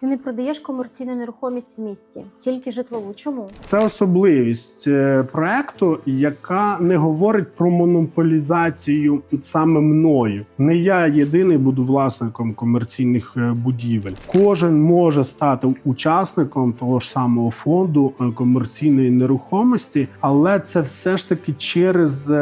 Ти не продаєш комерційну нерухомість в місті, тільки житлову. Чому? Це особливість е, проекту, яка не говорить про монополізацію саме мною. Не я єдиний буду власником комерційних е, будівель. Кожен може стати учасником того ж самого фонду е, комерційної нерухомості, але це все ж таки через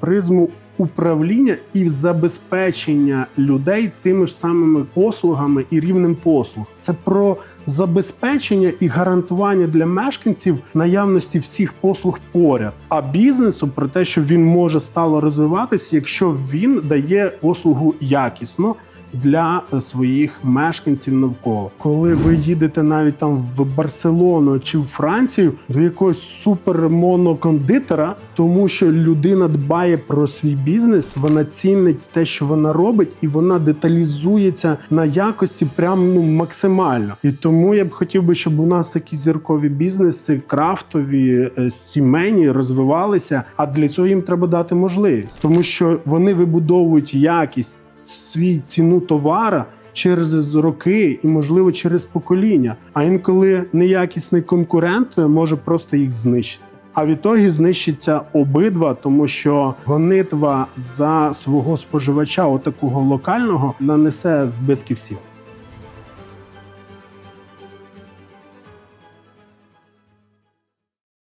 призму. Управління і забезпечення людей тими ж самими послугами і рівнем послуг це про забезпечення і гарантування для мешканців наявності всіх послуг поряд, а бізнесу про те, що він може стало розвиватися, якщо він дає послугу якісно. Для е, своїх мешканців навколо, коли ви їдете навіть там в Барселону чи в Францію до якогось супермонокондитера, тому що людина дбає про свій бізнес, вона цінить те, що вона робить, і вона деталізується на якості прям ну максимально. І тому я б хотів би, щоб у нас такі зіркові бізнеси, крафтові, е, сімейні розвивалися. А для цього їм треба дати можливість, тому що вони вибудовують якість свій ціну товара. Через роки і, можливо, через покоління. А інколи неякісний конкурент може просто їх знищити. А в ітогі знищиться обидва, тому що гонитва за свого споживача, отакого локального, нанесе збитки всім.